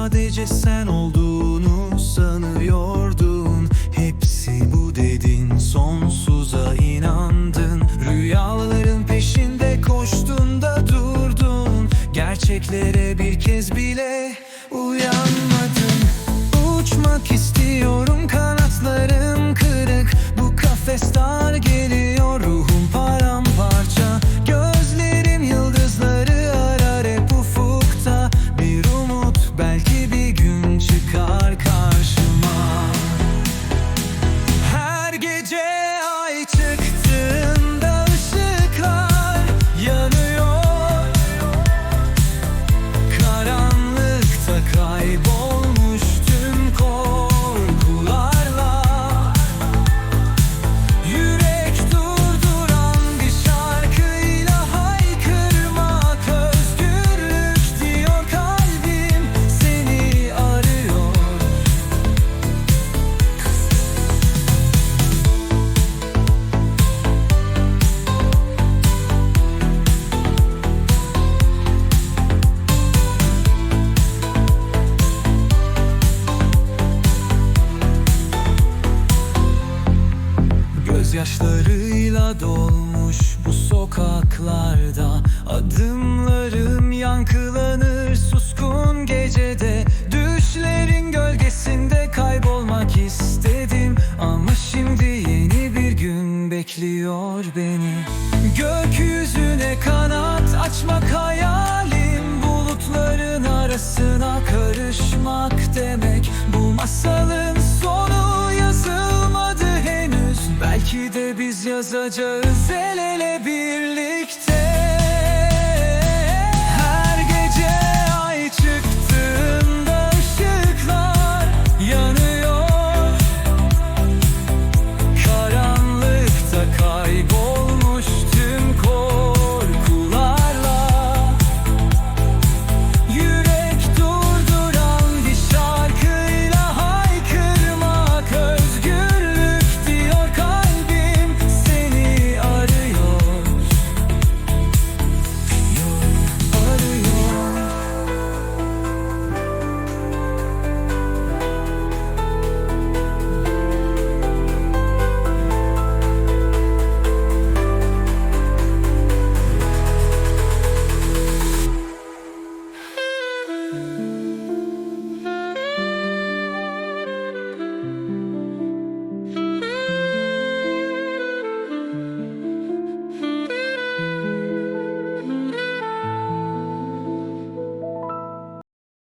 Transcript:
sadece sen olduğunu sanıyordun. Hepsi bu dedin sonsuza inandın. Rüyaların peşinde koştun da durdun. Gerçeklere bir kez bile uyanmadın. Uçmak istiyorum kanatları. Gözyaşlarıyla dolmuş bu sokaklarda. Adımlarım yankılanır suskun gecede. Düşlerin gölgesinde kaybolmak istedim. Ama şimdi yeni bir gün bekliyor beni. Yazacağız el ele birlikte.